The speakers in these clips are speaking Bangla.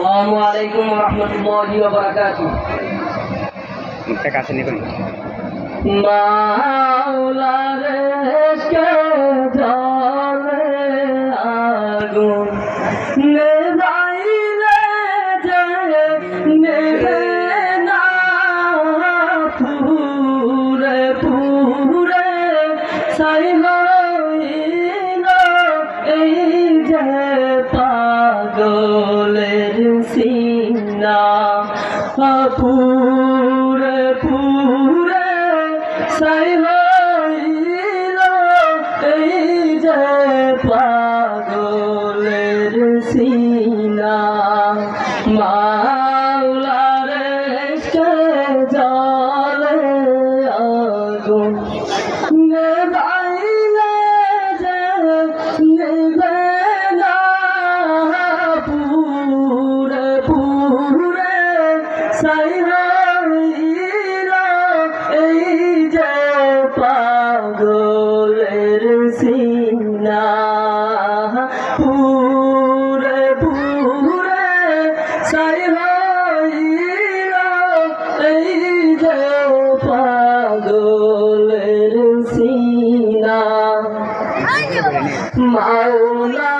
আসসালামু আলাইকুম রহমতুল্লাহি ওয়া বারাকাতুহু। মুখটা কাছে নিয়ে করি মাওলার কে জলে আগুন নেভাইলে সিনা পুরে পুরে সাই হইল এই যে পাগলের সিনা মাওলার জলে আগুন। সিনা পুরে পুরে সাই হইল এই যে পাগলের সিনা। মাওলা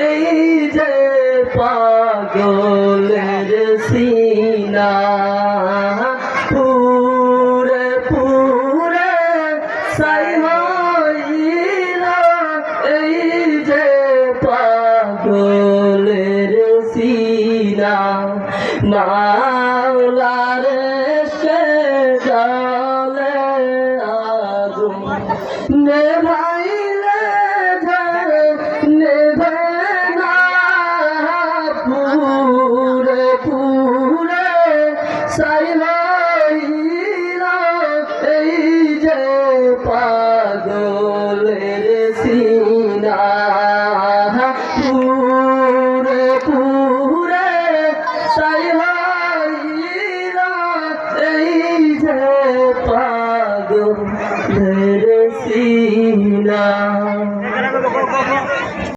এই যে পাগলের সিনা, পুরে পুরে সাই হইল, এই যে পাগলের সিনা। মাওলার সে জলে আগুন নেভাইলে চাইল এই যে পাগলের সি